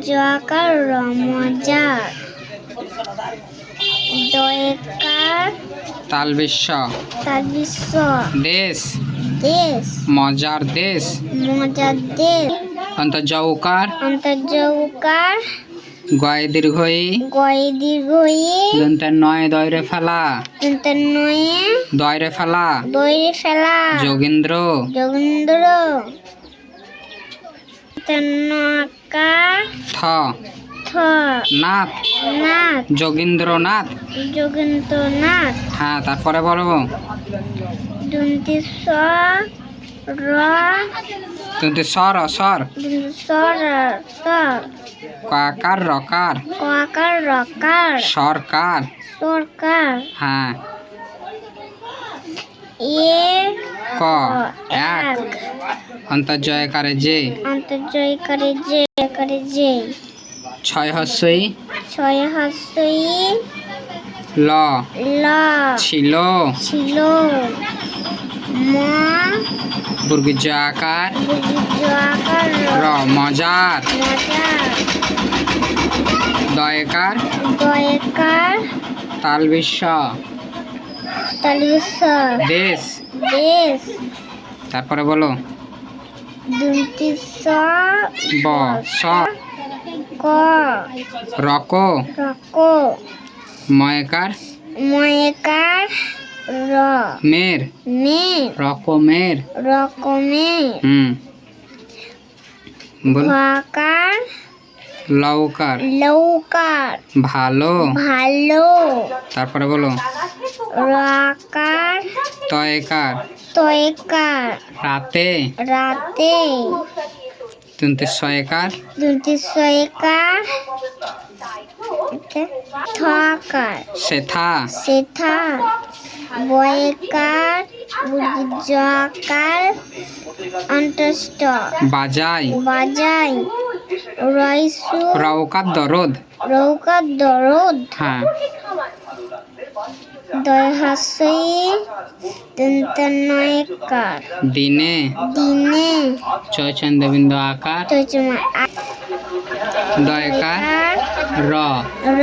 জয়াকার রমজার দয়কার তাল বিশ্ব তার বিশ্ব দেশ। দেশ। মজার দেশ। মজার দেশ। অন্তর্জৌকার অন্তর্যৌকার গয় দীর্ঘই গয় দীর্ঘই দন্তের নয় দয়রে ফেলা। নয়ে দয়রে ফেলা। দৈরে ফেলা। যোগীন্দ্র। যোগেন্দ্র। তন্নকার থ থ নাথ নাথ যোগীন্দ্রনাথ যোগেন্দ্রনাথ হ্যাঁ তারপরে বলব। দন্তি স র দন্তে সর সর দন্তি সর সর কাকার রকার কাকার রকার সরকার সরকার হ্যাঁ এ ক? এক। অন্তর্জয়কারে যে অন্তর্জয় করে যে করে যে ছয় হস্যই। ছয় হাস্যই। ল। ল। ছিল। ছিল। মা। বুর্গিজ আকার র। মজার। মজা দয়কার। দয়কার। তাল বিশ্ব তালিশ্বর দেশ। দেশ তারপরে বলো। দুটি স ব স। ক। রক। রক। ময়কার। ময়কার র। মের। রকমের। রকমের। হুম। বল। লৌকার। লৌকার। ভালো। ভালো। তারপরে বলো। রাকার। তয়কার। তয়কার। রাতে। রাতে। তিনটে ছয়কার দুটি সয়কার। থাকার। সেথা। সেথা। বয়কার। জকার অন্তষ্ট বাজাই। বাজাই। রয়সু রৌকার দরদ। রৌকার দরদ হ্যাঁ। দয়হাসই দন্তনয়কার দিনে। দিনে। চয়চন্দ্রবিন্দু আকার। তৈচমা দয়কার। র। র।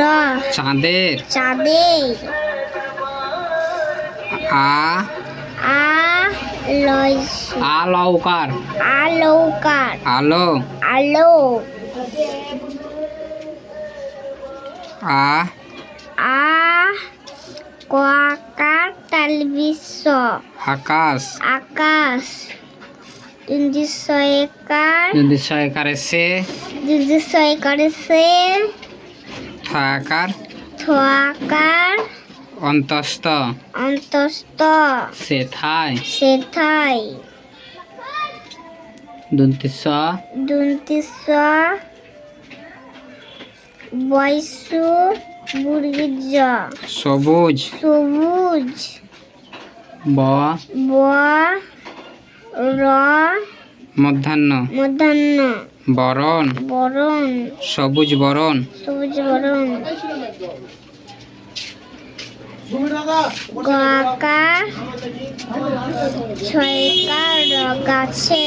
চাঁদের। চাঁদে আ। আ লয়সু। আলৌকার। আলৌকার। আলো। আলো আ আ কোয়াকার তালবিশ্ব আকাশ। আকাশ। তিনটি ছয়কার যদি ছয়কারে সে দুটি ছয়কারে সে থাকার থোয়াকার অন্তস্থ। অন্তস্থ। সেথায় সেথাই দুন্তিস দুন্তিস বয়সু বুর্গিজ সবুজ সবুজ ব ব র মধ্যাহ্ন মধ্যাহ্ন বরণ বরণ সবুজ বরণ সবুজ বরণ গাকা ছয়কার গাছে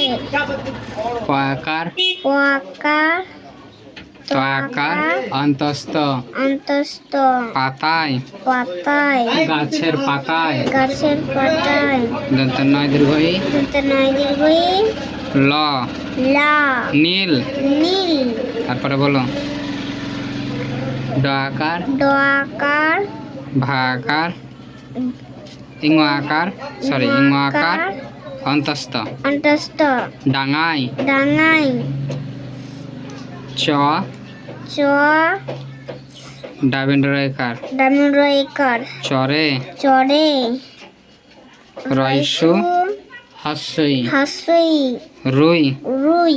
কয়াকার ওয়াকার তয়াকার অন্তস্থ। অন্তস্থ। পাতায়। পাতায়। গাছের পাতায়। গাছের পাতায়। দন্ত নয় দীর্ঘই। দুটো নয় দীর্ঘই। ল। লা। নীল। নীল। তারপরে বলো। ড আকার। দোয়াকার ভা আকার ইং আকার সরি ইং আকার অন্তস্থ। অন্তস্থ। ডাঙাই। ডাঙাই। চ। চ। ডাবেন্দ্র রেখার ডামিরয়কার চরে। চরে। রয়সু হস্যই। হাসই রুই। রুই।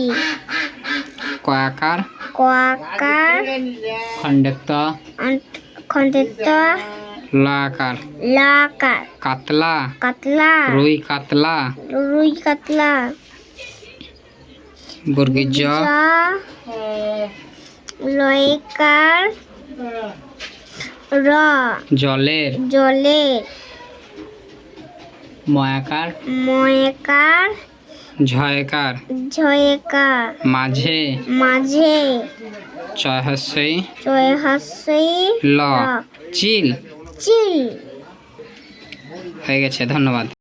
কয়াকার। কোয়াকার। খণ্ডেক্ত খন্ডিত ল আকার লাকার। কাতলা। কাতলা। রুই কাতলা। রুই কাতলা। বর্গীজ। যা লয়কার র। জলের। জলের। ময়াকার। ময়কার। ঝয়কার। ঝয়কার। মাঝে। মাঝে। চয় হাসি ল। চিল। হয়ে গেছে ধন্যবাদ।